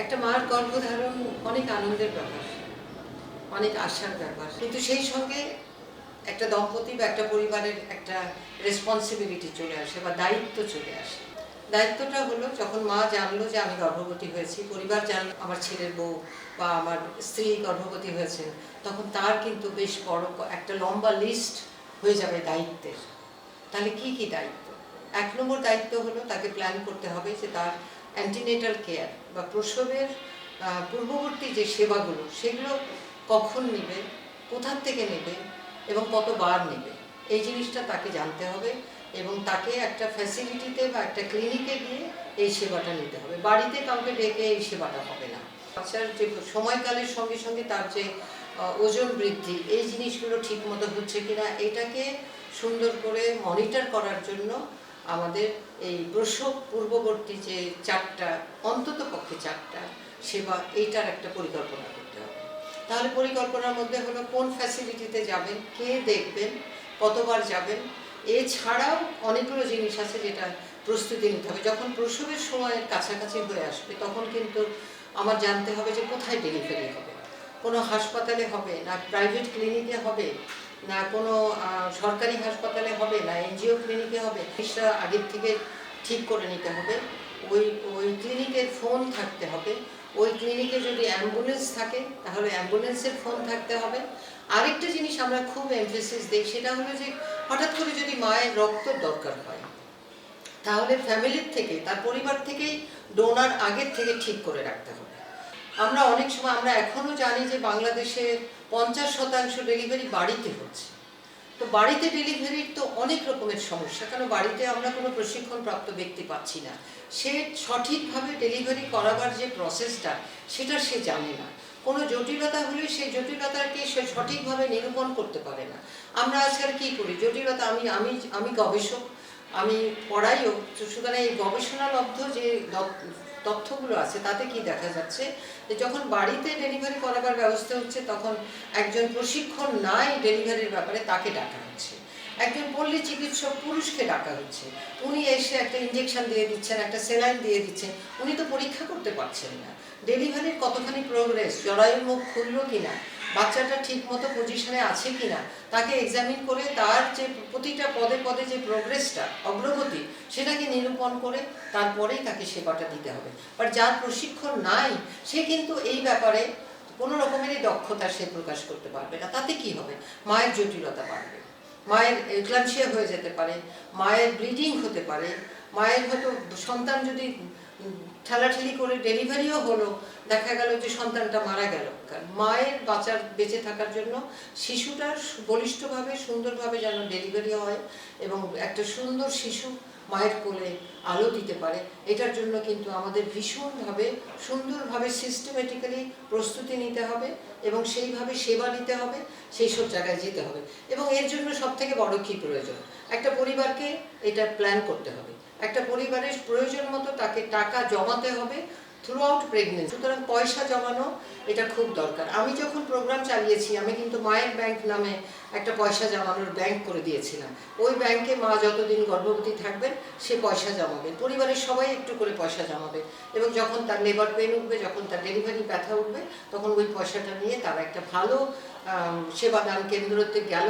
একটা মার গর্ভধারণ অনেক আনন্দের ব্যাপার, অনেক আশার ব্যাপার। কিন্তু সেই সঙ্গে একটা দম্পতি বা একটা পরিবারের একটা রেসপন্সিবিলিটি চলে আসে বা দায়িত্ব চলে আসে। দায়িত্বটা হলো যখন মা জানলো যে আমি গর্ভবতী হয়েছি, পরিবার জানলো আমার ছেলের বউ বা আমার স্ত্রী গর্ভবতী হয়েছেন তখন তার কিন্তু বেশ বড় একটা লম্বা লিস্ট হয়ে যাবে দায়িত্বের। তাহলে কি কি দায়িত্ব? এক নম্বর দায়িত্ব হলো তাকে প্ল্যান করতে হবে যে তার অ্যান্টিনেটাল কেয়ার বা প্রসবের পূর্ববর্তী যে সেবাগুলো, সেগুলো কখন নেবে, কোথার থেকে নেবে এবং কতবার নেবে, এই জিনিসটা তাকে জানতে হবে এবং তাকে একটা ফ্যাসিলিটিতে বা একটা ক্লিনিকে গিয়ে এই সেবাটা নিতে হবে। বাড়িতে কাউকে ডেকে এই সেবাটা হবে না। বাচ্চার যে সময়কালের সঙ্গে সঙ্গে তার যে ওজন বৃদ্ধি, এই জিনিসগুলো ঠিক মতো হচ্ছে কিনা, এটাকে সুন্দর করে মনিটর করার জন্য আমাদের এই প্রসব পূর্ববর্তী যে চারটা অন্তত পক্ষে চারটা সেবা এইটার একটা পরিকল্পনা করতে হবে। তাহলে পরিকল্পনার মধ্যে হলো কোন ফ্যাসিলিটিতে যাবেন, কে দেখবেন, কতবার যাবেন, এছাড়াও অনেকগুলো জিনিস আছে যেটা প্রস্তুতি নিতে হবে। যখন প্রসবের সময়ের কাছাকাছি হয়ে আসবে, তখন কিন্তু আমার জানতে হবে যে কোথায় ডেলিভারি হবে? কোনো হাসপাতালে হবে না প্রাইভেট ক্লিনিকে হবে? না কোনো সরকারি হাসপাতালে হবে না, এনজিও ক্লিনিকে হবে, জিনিসটা আগের থেকে ঠিক করে নিতে হবে। ওই ওই ক্লিনিকের ফোন থাকতে হবে। ওই ক্লিনিকে যদি অ্যাম্বুলেন্স থাকে, তাহলে অ্যাম্বুলেন্সের ফোন থাকতে হবে। আরেকটা জিনিস আমরা খুব এমফেসিস দিই, সেটা হলো যে, হঠাৎ করে যদি মায়ের রক্তর দরকার হয়, তাহলে ফ্যামিলির থেকে, তার পরিবার থেকেই ডোনার আগের থেকে ঠিক করে রাখতে হবে। আমরা অনেক সময়, আমরা এখনও জানি যে বাংলাদেশের পঞ্চাশ শতাংশ ডেলিভারি বাড়িতে হচ্ছে। তো বাড়িতে ডেলিভারির তো অনেক রকমের সমস্যা কারণ বাড়িতে আমরা কোনো প্রশিক্ষণপ্রাপ্ত ব্যক্তি পাচ্ছি না? সে সঠিকভাবে ডেলিভারি করাবার যে প্রসেসটা, সেটা সে জানে না। কোনো জটিলতা হলে সেই জটিলতাকে সে সঠিকভাবে নিরূপণ করতে পারে না। আমরা আজকাল কী করি? জটিলতা আমি আমি আমি গবেষক আমি পড়াইও সুতরাং এই গবেষণালব্ধ যে তথ্যগুলো আছে, তাতে কি দেখা যাচ্ছে যে যখন বাড়িতে ডেলিভারি করাবার ব্যবস্থা হচ্ছে, তখন একজন প্রশিক্ষণ নাই ডেলিভারির ব্যাপারে তাকে ডাকা হচ্ছে। একজন পল্লী চিকিৎসক পুরুষকে ডাকা হচ্ছে। উনি এসে একটা ইঞ্জেকশন দিয়ে দিচ্ছেন, একটা সেলাইন দিয়ে দিচ্ছেন, উনি তো পরীক্ষা করতে পারছেন না। ডেলিভারির কতখানি প্রোগ্রেস জরায়ুর মুখ খুললো কিনা? বাচ্চাটা ঠিক মতো পজিশনে আছে কিনা, তাকে এক্সামিন করে তার যে প্রতিটা পদে পদে যে প্রোগ্রেসটা অগ্রগতি, সেটাকে নিরূপণ করে তারপরেই তাকে সেবাটা দিতে হবে। বাট যার প্রশিক্ষণ নাই, সে কিন্তু এই ব্যাপারে কোনো রকমেরই দক্ষতা সে প্রকাশ করতে পারবে না। তাতে কি হবে? মায়ের জটিলতা বাড়বে। মায়ের এক্লামশিয়া হয়ে যেতে পারে, মায়ের ব্লিডিং হতে পারে মায়ের হয়তো সন্তান যদি ঠেলাঠেলি করে ডেলিভারিও হলো, দেখা গেল যে সন্তানটা মারা গেল। কারণ মায়ের বাঁচার, বেঁচে থাকার জন্য শিশুটার বলিষ্ঠভাবে, সুন্দরভাবে যেন ডেলিভারি হয় এবং একটা সুন্দর শিশু মায়ের কোলে আলো দিতে পারে, এটার জন্য কিন্তু আমাদের ভীষণভাবে, সুন্দরভাবে সিস্টেমেটিক্যালি প্রস্তুতি নিতে হবে এবং সেইভাবে সেবা নিতে হবে, সেই সব জায়গায় যেতে হবে। এবং এর জন্য সব থেকে বড় কী প্রয়োজন? একটা পরিবারকে এটা প্ল্যান করতে হবে। একটা পরিবারের প্রয়োজন মতো তাকে টাকা জমাতে হবে থ্রু আউট প্রেগনেন্সি সুতরাং পয়সা জমানো এটা খুব দরকার। আমি যখন প্রোগ্রাম চালিয়েছি, আমি কিন্তু মায়ের ব্যাংক নামে একটা পয়সা জমানোর ব্যাংক করে দিয়েছিলাম। ওই ব্যাংকে মা যতদিন গর্ভবতী থাকবেন, সে পয়সা জমাবে পরিবারের সবাই একটু করে পয়সা জমাবে। এবং যখন তার লেবার পেন উঠবে, যখন তার ডেলিভারি ব্যথা উঠবে, তখন ওই পয়সাটা নিয়ে তারা একটা ভালো সেবাদান কেন্দ্রতে গেল।